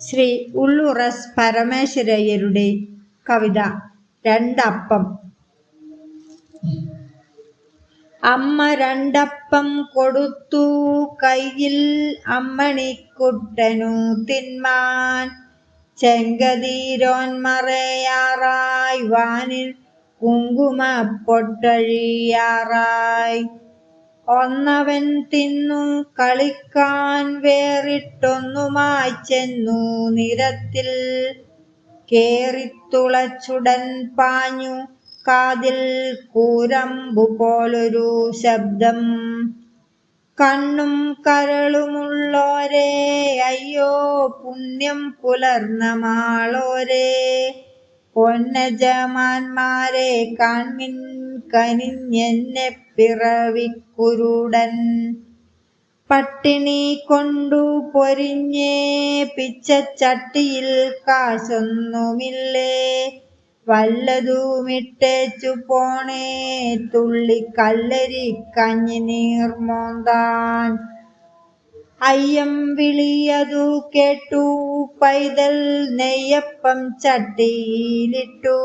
ശ്രീ ഉള്ളുറസ് പരമേശ്വരയ്യരുടെ കവിത രണ്ടപ്പം. അമ്മ രണ്ടപ്പം കൊടുത്തു കയ്യിൽ അമ്മണിക്കുട്ടനു തിന്മാൻ. ചെങ്കതീരോന്മറയാറായി വാനിൽ കുങ്കുമ പൊട്ടഴിയാറായി. ഒന്നവൻ തിന്നു കളിക്കാൻ വേറിട്ടൊന്നുമായി ചെന്നു നിരത്തിൽ. കേറിത്തുളച്ചുടൻ പാഞ്ഞു കാതിൽ കൂരമ്പു പോലൊരു ശബ്ദം. കണ്ണും കരളുമുള്ളോരേ അയ്യോ പുണ്യം പുലർന്ന മാളോരേ പൊന്നജമാന്മാരെ കാൺമിൻ കനിഞ്ഞെന്നെ പിറവിക്കുരുടൻ പട്ടിണി കൊണ്ടു പൊരിഞ്ഞേ പിച്ചച്ചട്ടിയിൽ കാശൊന്നുമില്ലേ? വല്ലതുമിട്ടേച്ചു പോണേ തുള്ളി കല്ലരി കഞ്ഞി നീർമോന്താൻ അയ്യം വിളിയതു കേട്ടു പൈതൽ നെയ്യപ്പം ചട്ടിയിലിട്ടു.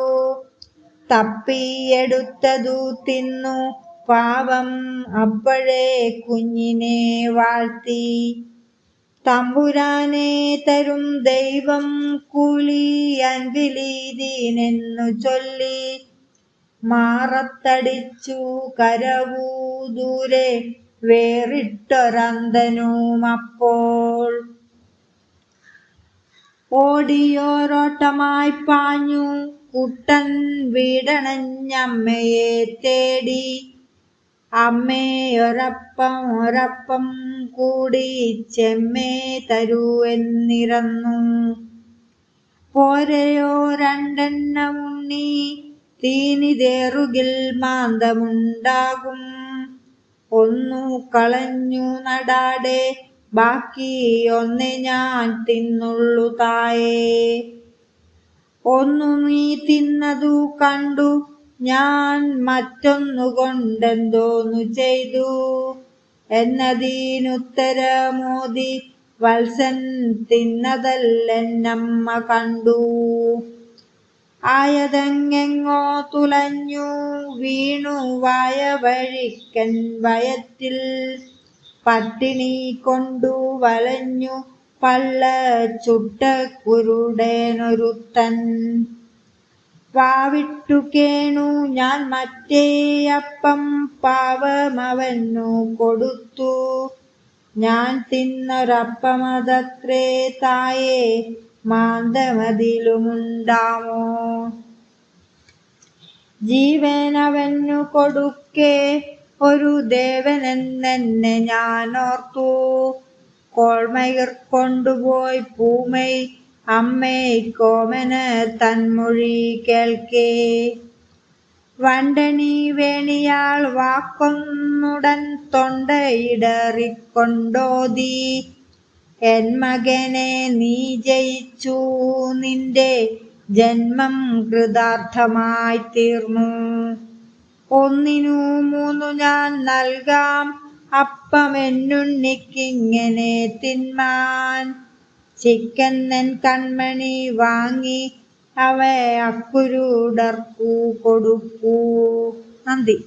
തപ്പിയെടുത്തതു തിന്നു പാവം അപ്പോഴേ കുഞ്ഞിനെ വാഴ്ത്തി. തമ്പുരാനെ തരും ദൈവം കൂലി അൻവിലീതീനെന്നു ചൊല്ലി. മാറത്തടിച്ചു കരവൂ ദൂരെ വേറിട്ടൊരന്തനുമപ്പോൾ. ഓടിയോരോട്ടമായി പാഞ്ഞു കുട്ടൻ വീടണഞ്ഞമ്മയെ തേടി. അമ്മയൊരപ്പം ഒരപ്പം കൂടി ചെമ്മേ തരൂ എന്നിറന്നു. പോരയോ രണ്ടെണ്ണമുണ്ണി തീനിതേറുകിൽ മാന്തമുണ്ടാകും. ഒന്നു കളഞ്ഞു നടാടെ ബാക്കി ഒന്നേ ഞാൻ തിന്നുള്ളു തായേ. ഒന്നു നീ തിന്നതു കണ്ടു ഞാൻ മറ്റൊന്നു കൊണ്ടെന്തോന്നു ചെയ്തു. എന്നതിനുത്തരമോദി വത്സൻ തിന്നതല്ലെന്നമ്മ കണ്ടു. ആയതെങ്ങെങ്ങോ തുലഞ്ഞു വീണു വായ വഴിക്കൻ വയത്തിൽ പട്ടിണി കൊണ്ടു വലഞ്ഞു പള്ള ചുട്ട കുരുടേനൊരുത്തൻ. പാവിട്ടു കേണു ഞാൻ മറ്റേ അപ്പം പാവമവനു കൊടുത്തു. ഞാൻ തിന്നൊരപ്പമതത്രേ തായേ മാന്തമതിലുമുണ്ടാമോ ജീവനവനു കൊടുക്കേ ഒരു ദേവനെന്നെ ഞാനോർത്തു. കോൾമയിർ കൊണ്ടുപോയി പൂമൈ അമ്മേ കോമന തന്മൊഴി കേൾക്കേ. വണ്ടണി വേണിയാൾ വാക്കൊന്നുടൻ തൊണ്ടയിടറിക്കൊണ്ടോതി. എൻ മകനെ നീ ജയിച്ചു. നിന്റെ ജന്മം കൃതാർത്ഥമായി തീർന്നു. ഒന്നിനു മൂന്നു ഞാൻ നൽകാം. അപ്പം എന്നുണ്ണിക്കിങ്ങനെ തിന്മാൻ. ചിക്കന്നൻ കൺമണി വാങ്ങി അവ അക്കുരുടർക്കു കൊടുക്കൂ നന്ദി.